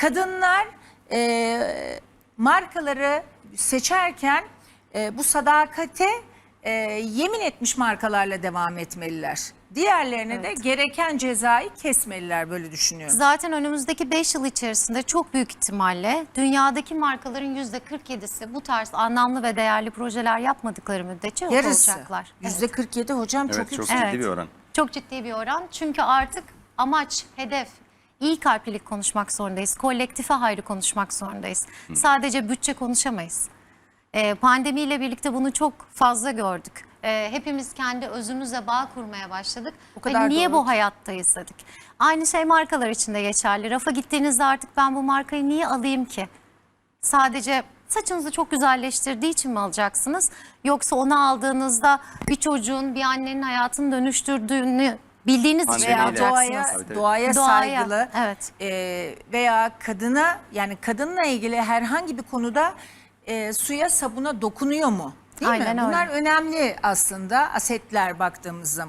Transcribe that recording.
kadınlar e, markaları seçerken e, bu sadakate e, yemin etmiş markalarla devam etmeliler. Diğerlerine de gereken cezayı kesmeliler böyle düşünüyorum. Zaten önümüzdeki 5 yıl içerisinde çok büyük ihtimalle dünyadaki markaların %47'si bu tarz anlamlı ve değerli projeler yapmadıkları müddetçe yok Yarısı. olacaklar. Yüzde 47 hocam Evet çok çok, yüksek. ciddi Evet. bir oran. Çok ciddi bir oran. Çünkü artık amaç, hedef, iyi kalplilik konuşmak zorundayız. Kolektife hayrı konuşmak zorundayız. Sadece bütçe konuşamayız. Ee, pandemiyle birlikte bunu çok fazla gördük. Ee, hepimiz kendi özümüzle bağ kurmaya başladık. O kadar Ve niye doğru bu hayattayız dedik. Aynı şey markalar için de geçerli. Rafa gittiğinizde artık ben bu markayı niye alayım ki? Sadece saçınızı çok güzelleştirdiği için mi alacaksınız? Yoksa onu aldığınızda bir çocuğun, bir annenin hayatını dönüştürdüğünü bildiğiniz için mi veya Pandemiyle- alacaksınız? doğaya Tabii, tabii. doğaya Doğaya, saygılı evet. e, veya kadına yani kadınla ilgili herhangi bir konuda e, suya sabuna dokunuyor mu? Değil Aynen mi? öyle. Bunlar önemli aslında asetler baktığımız zaman.